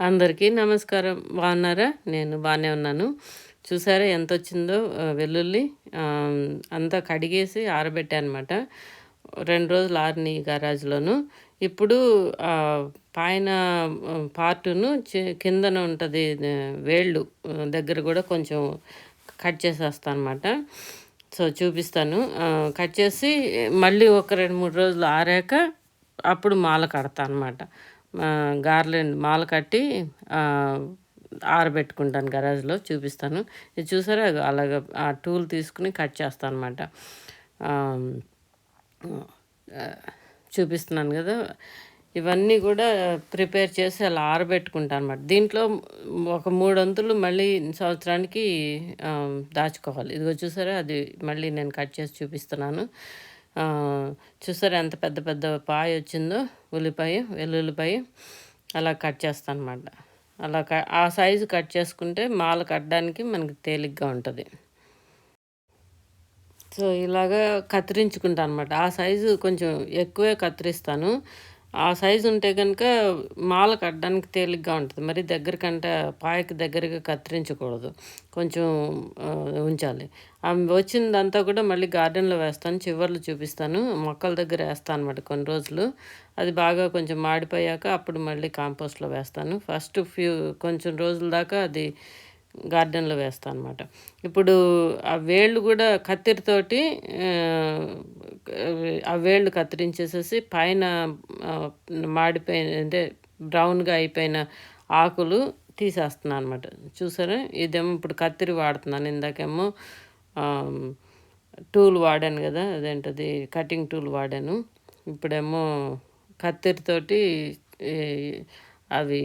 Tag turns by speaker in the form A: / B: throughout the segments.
A: అందరికీ నమస్కారం. బాగున్నారా? నేను బాగానే ఉన్నాను. చూసారా ఎంత వచ్చిందో వెల్లుల్లి అంతా కడిగేసి ఆరబెట్టానమాట. రెండు రోజులు ఆరిని గరాజ్లోను. ఇప్పుడు పైన పార్టును కిందన ఉంటుంది వేళ్ళు దగ్గర కూడా కొంచెం కట్ చేసేస్తాను అనమాట సో చూపిస్తాను. కట్ చేసి మళ్ళీ ఒక రెండు మూడు రోజులు ఆరాక అప్పుడు మాల కడతా అనమాట గార్లెండ్ మాల కట్టి ఆరబెట్టుకుంటాను గరాజ్లో చూపిస్తాను. ఇది చూసారా? అలాగ ఆ టూల్ తీసుకుని కట్ చేస్తాను అనమాట చూపిస్తున్నాను కదా. ఇవన్నీ కూడా ప్రిపేర్ చేసి అలా ఆరబెట్టుకుంటాను అనమాట దీంట్లో ఒక మూడు వంతులు మళ్ళీ సంవత్సరానికి దాచుకోవాలి. ఇదిగో చూసారా? అది మళ్ళీ నేను కట్ చేసి చూపిస్తున్నాను. చూసారా ఎంత పెద్ద పెద్ద పాయ వచ్చిందో? ఉల్లిపాయ వెల్లుల్లిపాయ. అలా కట్ చేస్తాను అనమాట అలా ఆ సైజు కట్ చేసుకుంటే మాల కట్టడానికి మనకి తేలిగ్గా ఉంటుంది. సో ఇలాగా కత్తిరించుకుంటాను అనమాట ఆ సైజు కొంచెం ఎక్కువే కత్తిరిస్తాను. ఆ సైజు ఉంటే కనుక మాల కట్టడానికి తేలిగ్గా ఉంటుంది. మరి దగ్గరకంటే పాయకి దగ్గరగా కత్తిరించకూడదు. కొంచెం ఉంచాలి. వచ్చిందంతా కూడా మళ్ళీ గార్డెన్లో వేస్తాను. చివర్లు చూపిస్తాను. మొక్కల దగ్గర వేస్తాను అనమాట కొన్ని రోజులు. అది బాగా కొంచెం మాడిపోయాక అప్పుడు మళ్ళీ కాంపోస్ట్లో వేస్తాను. ఫస్ట్ ఫ్యూ కొంచెం రోజుల దాకా అది గార్డెన్లో వేస్తాను అనమాట ఇప్పుడు ఆ వేళ్ళు కూడా కత్తిరితోటి ఆ వేళ్ళు కత్తిరించేసేసి పైన మాడిపోయిన అంటే బ్రౌన్గా అయిపోయిన ఆకులు తీసేస్తున్నాను అనమాట చూసారా? ఇదేమో ఇప్పుడు కత్తిరి వాడుతున్నాను. ఇందాకేమో టూల్ వాడాను కదా అదేంటది? కటింగ్ టూల్ వాడాను. ఇప్పుడేమో కత్తిరితోటి అవి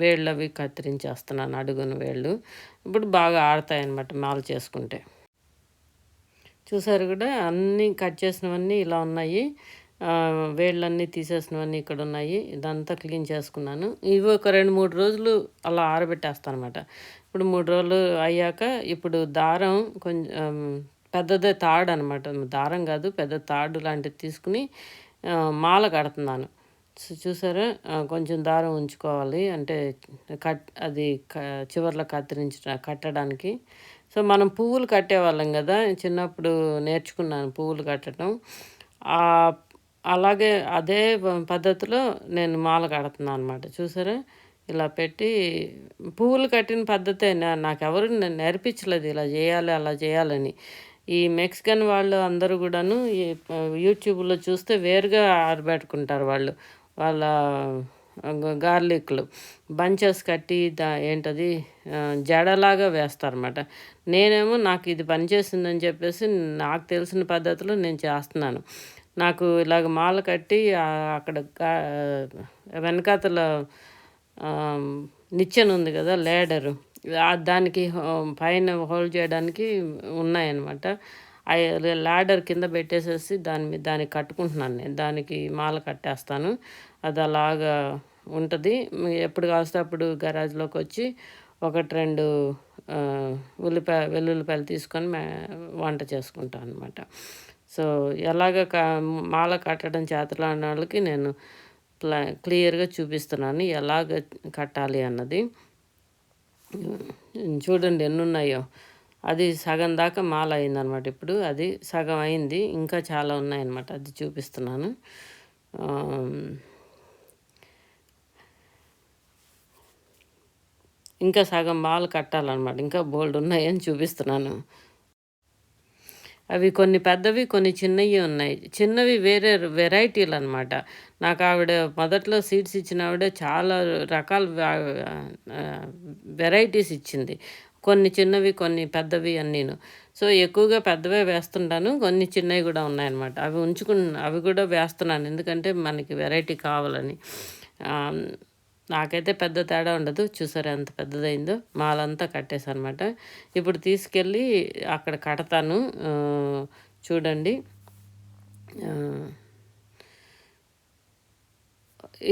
A: వేళ్ళు అవి కత్తిరించేస్తున్నాను అడుగున వేళ్ళు. ఇప్పుడు బాగా ఆడతాయి అన్నమాట మాల చేసుకుంటే. చూసారు కూడా అన్నీ కట్ చేసినవన్నీ ఇలా ఉన్నాయి. వేళ్ళన్నీ తీసేసినవన్నీ ఇక్కడ ఉన్నాయి. ఇదంతా క్లీన్ చేసుకున్నాను. ఇవి ఒక రెండు మూడు రోజులు అలా ఆరబెట్టేస్తాను అనమాట ఇప్పుడు మూడు రోజులు అయ్యాక ఇప్పుడు దారం కొంచెం పెద్దదే తాడు అనమాట దారం కాదు పెద్ద తాడు లాంటిది తీసుకుని మాల కడుతున్నాను. చూసారా? కొంచెం దారం ఉంచుకోవాలి. అంటే కట్ అది చివర్లో కత్తిరించ కట్టడానికి. సో మనం పువ్వులు కట్టేవాళ్ళం కదా? చిన్నప్పుడు నేర్చుకున్నాను పువ్వులు కట్టడం. అలాగే అదే పద్ధతిలో నేను మాల కడుతున్నాను అనమాట చూసారా? ఇలా పెట్టి పువ్వులు కట్టిన పద్ధతే నాకెవరు నేర్పించలేదు ఇలా చేయాలి అలా చేయాలని. ఈ మెక్సికన్ వాళ్ళు అందరూ కూడాను యూట్యూబ్లో చూస్తే వేరుగా ఆరబెట్టుకుంటారు వాళ్ళు. వాళ్ళ గార్లిక్లు బంచెస్ కట్టి దా ఏంటది జడలాగా వేస్తారన్నమాట. నేనేమో నాకు ఇది పనిచేసిందని చెప్పేసి నాకు తెలిసిన పద్ధతిలో నేను చేస్తున్నాను. నాకు ఇలాగ మాల కట్టి అక్కడ వెనకాతల నిచ్చెన ఉంది కదా లేడరు దానికి పైన హోల్డ్ చేయడానికి ఉన్నాయన్నమాట. లాడర్ కింద పెట్టేసేసి దాని మీద దానికి కట్టుకుంటున్నాను నేను. దానికి మాల కట్టేస్తాను. అది అలాగా ఉంటుంది. ఎప్పుడు కాస్తే అప్పుడు గరాజ్లోకి వచ్చి ఒకటి రెండు ఉల్లిపాయ వెల్లుల్లిపాయలు తీసుకొని వంట చేసుకుంటాను అనమాట సో ఎలాగ మాల కట్టడం చేతలాడిన వాళ్ళకి నేను ప్లా క్లియర్గా చూపిస్తున్నాను ఎలాగ కట్టాలి అన్నది. చూడండి ఎన్ని ఉన్నాయో అది సగం దాకా మాల అయిందనమాట ఇప్పుడు అది సగం అయింది. ఇంకా చాలా ఉన్నాయన్నమాట. అది చూపిస్తున్నాను. ఇంకా సగం మాల కట్టాలన్నమాట. ఇంకా బోల్డ్ ఉన్నాయని చూపిస్తున్నాను. అవి కొన్ని పెద్దవి కొన్ని చిన్నవి ఉన్నాయి. చిన్నవి వేరే వెరైటీలు అనమాట నాకు ఆవిడ మొదట్లో సీడ్స్ ఇచ్చిన ఆవిడ చాలా రకాల వెరైటీస్ ఇచ్చింది. కొన్ని చిన్నవి కొన్ని పెద్దవి అన్నీను. సో ఎక్కువగా పెద్దవే వేస్తుంటాను. కొన్ని చిన్నవి కూడా ఉన్నాయన్నమాట. అవి ఉంచుకున్న అవి కూడా వేస్తున్నాను. ఎందుకంటే మనకి వెరైటీ కావాలని. నాకైతే పెద్ద తేడా ఉండదు. చూసారా ఎంత పెద్దదైందో? మాలంతా కట్టేసనమాట ఇప్పుడు తీసుకెళ్ళి అక్కడ కడతాను. చూడండి.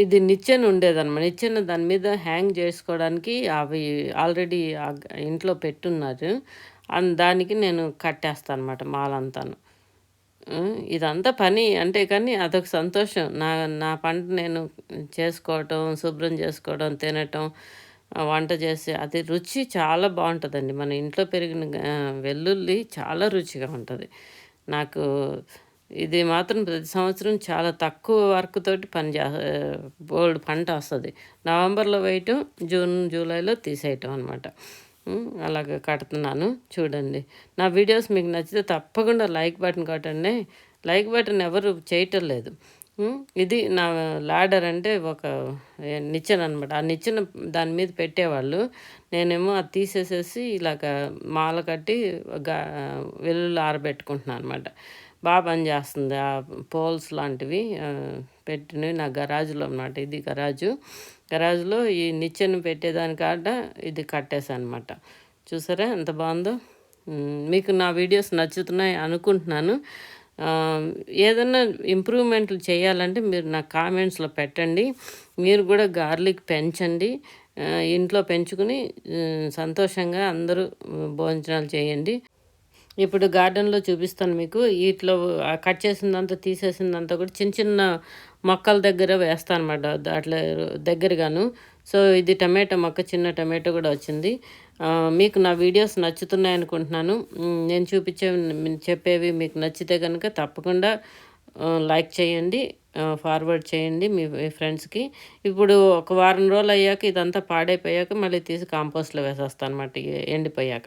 A: ఇది నిచ్చెన ఉండేదన్నమాట. నిచ్చెన దాని మీద హ్యాంగ్ చేసుకోవడానికి అవి ఆల్రెడీ ఇంట్లో పెట్టున్నారు. దానికి నేను కట్టేస్తాను అనమాట మాలంతాను ఇదంతా పని అంటే కానీ అదొక సంతోషం. నా నా పంట నేను చేసుకోవటం, శుభ్రం చేసుకోవడం, తినటం, వంట చేసి అది రుచి చాలా బాగుంటుందండి. మన ఇంట్లో పెరిగిన వెల్లుల్లి చాలా రుచిగా ఉంటుంది. నాకు ఇది మాత్రం ప్రతి సంవత్సరం చాలా తక్కువ వర్క్ తోటి పని చే బోల్డ్ పంట వస్తుంది నవంబర్‌లో వేయటం, జూన్, జూలైలో తీసేయటం అనమాట. అలాగ కడుతున్నాను చూడండి. నా వీడియోస్ మీకు నచ్చితే తప్పకుండా లైక్ బటన్ కొట్టండి. లైక్ బటన్ ఎవరు చేయటం లేదు. ఇది నా లాడర్ అంటే ఒక నిచ్చెన అనమాట. ఆ నిచ్చెన దాని మీద పెట్టేవాళ్ళు. నేనేమో అది తీసేసేసి ఇలాగ మాల కట్టి గా వెల్లుల్లి ఆరబెట్టుకుంటున్నాను అనమాట. బా పనిచేస్తుంది. ఆ పోల్స్ లాంటివి పెట్టినవి నా గరాజులో అనమాట. ఇది గరాజు. గరాజులో ఈ నిచ్చెను పెట్టేదాని కాడ ఇది కట్టేసాననమాట. చూసారా ఎంత బాగుందో మీకు నా వీడియోస్ నచ్చుతున్నాయి అనుకుంటున్నాను. ఏదైనా ఏదన్నా ఇంప్రూవ్‌మెంట్లు చేయాలంటే మీరు నాకు కామెంట్స్‌లో పెట్టండి. మీరు కూడా గార్లిక్ పెంచండి. ఇంట్లో పెంచుకొని సంతోషంగా అందరూ భోజనాలు చేయండి. ఇప్పుడు గార్డెన్‌లో చూపిస్తాను మీకు. వీటిలో కట్ చేసిందంతా తీసేసిందంతా కూడా చిన్న చిన్న మొక్కల దగ్గర వేస్తాను అనమాట దాంట్లో దగ్గరగాను. సో, ఇది టమాటో మొక్క చిన్న టమాటో కూడా వచ్చింది. మీకు నా వీడియోస్ నచ్చుతున్నాయనుకుంటున్నాను. అనుకుంటున్నాను నేను చూపించేవి చెప్పేవి మీకు నచ్చితే కనుక తప్పకుండా లైక్ చేయండి. ఫార్వర్డ్ చేయండి మీ ఫ్రెండ్స్‌కి. ఇప్పుడు ఒక వారం రోజులు అయ్యాక ఇదంతా పాడైపోయాక మళ్ళీ తీసి కాంపోస్ట్‌లో వేసేస్తాను అనమాట ఎండిపోయాక.